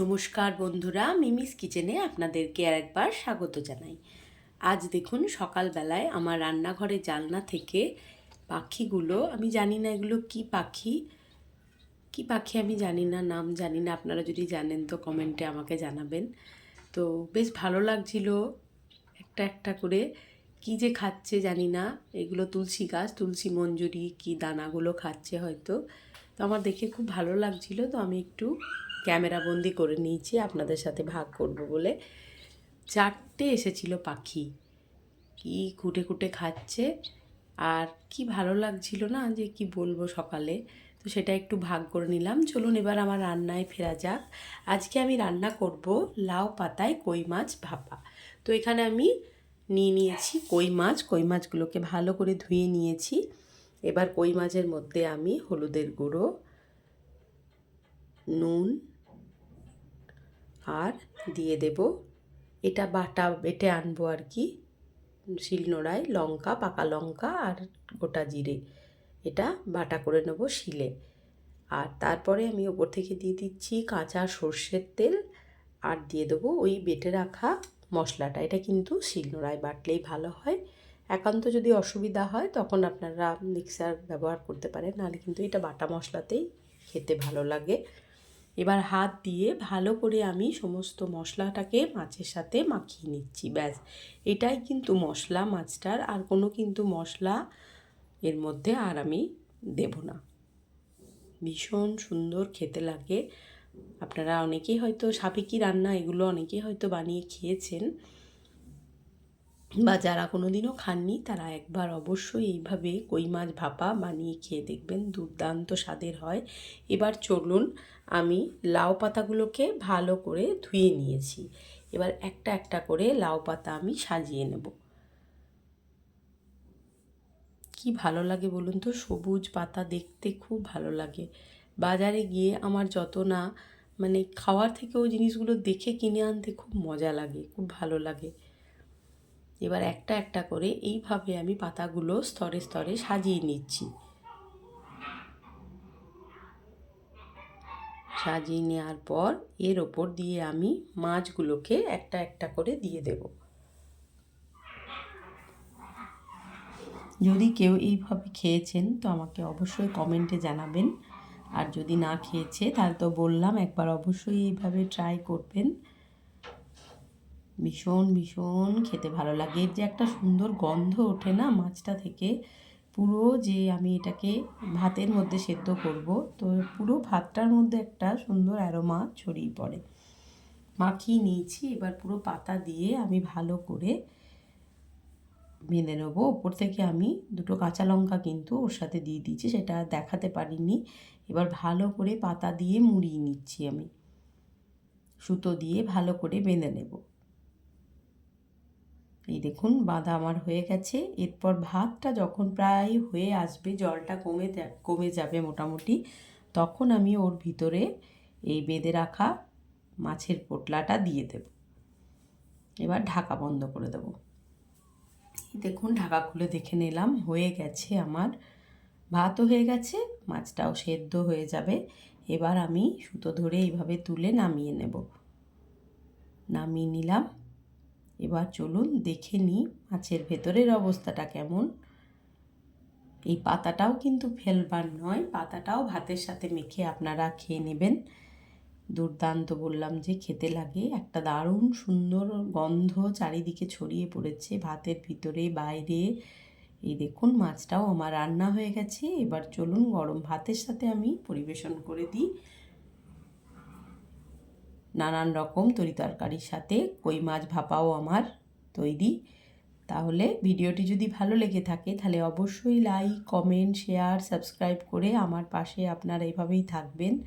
নমস্কার বন্ধুরা, মিমিস কিচেনে আপনাদেরকে আর একবার স্বাগত জানাই। আজ দেখুন সকালবেলায় আমার রান্নাঘরের জানলা থেকে পাখিগুলো, আমি জানি না এগুলো কি পাখি কি পাখি আমি জানি না, নাম জানি না, আপনারা যদি জানেন তো কমেন্টে আমাকে জানাবেন। তো বেশ ভালো লাগছিল একটা একটা করে কি যে খাচ্ছে জানি না। এগুলো তুলসী গাছ, তুলসী মঞ্জুরি কি দানাগুলো খাচ্ছে হয়তো। তো আমার দেখে খুব ভালো লাগছিল, তো আমি একটু ক্যামেরা বন্দি করে নিয়েছি, আপনাদের সাথে ভাগ করব বলে। চারটে এসেছিল পাখি। কি খুঁটে খুঁটে খাচ্ছে। আর কি ভালো লাগছিল না যে কি বলব সকালে। তো সেটা একটু ভাগ করে নিলাম। চলুন এবার আমার রান্নায় ফেরা যাক। আজকে আমি রান্না করব লাউ পাতায় কই মাছ ভাপা। তো এখানে আমি নিয়ে নিয়েছি। কই মাছ, কই মাছগুলোকে ভালো করে ধুয়ে নিয়েছি। এবার কই মাছের মধ্যে আমি হলুদের গুঁড়ো, নুন আর দিয়ে দেব। এটা বাটা, বেটে আনব আর কি। শিলনোড়ায় লঙ্কা, পাকা লঙ্কা আর গোটা জিরে। এটা বাটা করে নেব শিলে। আর তারপরে আমি ওপর থেকে দিয়ে দিচ্ছি কাঁচা সর্ষের তেল আর দিয়ে দেবো ওই বেটে রাখা মশলাটা। এটা কিন্তু শিলনোড়ায় বাটলেই ভালো হয়। একান্ত যদি অসুবিধা হয়, তখন আপনারা মিক্সার ব্যবহার করতে পারেন। নাহলে কিন্তু এটা বাটা মশলাতেই খেতে ভালো লাগে। এবার হাত দিয়ে ভালো করে আমি সমস্ত মশলাটাকে মাছের সাথে মাখিয়ে নিচ্ছি, ব্যাস। এটাই কিন্তু মশলা মাছটার। আর কোনো কিন্তু মশলা এর মধ্যে আর আমি দেব না। ভীষণ সুন্দর খেতে লাগে। আপনারা অনেকেই হয়তো সাপিকি রান্না এগুলো অনেকেই হয়তো বানিয়ে খেয়েছেন, বা যারা কোনো দিনও খাননি তারা একবার অবশ্যই এইভাবে কই মাছ ভাপা বানিয়ে খেয়ে দেখবেন, দুর্দান্ত স্বাদের হয়। এবার চলুন আমি লাউ পাতাগুলোকে ভালো করে ধুয়ে নিয়েছি। এবার একটা একটা করে লাউ পাতা আমি সাজিয়ে নেব। কি ভালো লাগে বলুন তো? সবুজ পাতা দেখতে খুব ভালো লাগে। বাজারে গিয়ে আমার যত না মানে খাওয়ার থেকেও জিনিসগুলো দেখে কিনে আনতে খুব মজা লাগে, খুব ভালো লাগে। এবার একটা একটা করে এইভাবে আমি পাতাগুলো স্তরে স্তরে সাজিয়ে নিচ্ছি। সাজিয়ে নেওয়ার পর এর ওপর দিয়ে আমি মাছগুলোকে একটা একটা করে দিয়ে দেব। যদি কেউ এইভাবে খেয়েছেন তো আমাকে অবশ্যই কমেন্টে জানাবেন। আর যদি না খেয়েছে, তাহলে তো বললাম একবার অবশ্যই এইভাবে ট্রাই করবেন। ভীষণ ভীষণ খেতে ভালো লাগে। এর যে একটা সুন্দর গন্ধ ওঠে না মাছটা থেকে, পুরো যে আমি এটাকে ভাতের মধ্যে সেদ্ধ করব, তো পুরো ভাতটার মধ্যে একটা সুন্দর অ্যারোমা ছড়িয়ে পড়ে। মাখিয়ে নিয়েছি, এবার পুরো পাতা দিয়ে আমি ভালো করে বেঁধে নেব। ওপর থেকে আমি দুটো কাঁচা লঙ্কা কিন্তু ওর সাথে দিয়ে দিয়েছি, সেটা দেখাতে পারিনি। এবার ভালো করে পাতা দিয়ে মুড়িয়ে নিচ্ছি আমি। সুতো দিয়ে ভালো করে বেঁধে নেব। এই দেখুন, বাঁধা আমার হয়ে গেছে। এরপর ভাতটা যখন প্রায় হয়ে আসবে, জলটা কমে কমে যাবে মোটামুটি, তখন আমি ওর ভিতরে এই বেঁধে রাখা মাছের পোটলাটা দিয়ে দেব। এবার ঢাকা বন্ধ করে দেব। দেখুন, ঢাকা খুলে দেখে নিলাম, হয়ে গেছে আমার। ভাতও হয়ে গেছে, মাছটাও সেদ্ধ হয়ে যাবে। এবার আমি সুতো ধরে এইভাবে তুলে নামিয়ে নেব। নামিয়ে নিলাম। এবার চলুন দেখে নিই মাছের ভেতরের অবস্থাটা কেমন। এই পাতাটাও কিন্তু ফেলবার নয়, পাতাটাও ভাতের সাথে মেখে আপনারা খেয়ে নেবেন। দুর্দান্ত বললাম যে খেতে লাগে। একটা দারুণ সুন্দর গন্ধ চারিদিকে ছড়িয়ে পড়েছে ভাতের ভিতরে, বাইরে। এই দেখুন, মাছটাও আমার রান্না হয়ে গেছে। এবার চলুন গরম ভাতের সাথে আমি পরিবেশন করে দিই। নানান রকম তরি তরকারির সাথে কই মাছ ভাপাও আমার তৈরি। তাহলে ভিডিওটি যদি ভালো লেগে থাকে, তাহলে অবশ্যই লাইক, কমেন্ট, শেয়ার, সাবস্ক্রাইব করে আমার পাশে আপনারা এভাবেই থাকবেন।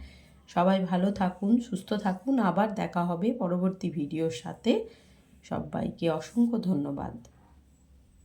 সবাই ভালো থাকুন সুস্থ থাকুন। আবার দেখা হবে পরবর্তী ভিডিওর সাথে। সবাইকে অসংখ্য ধন্যবাদ।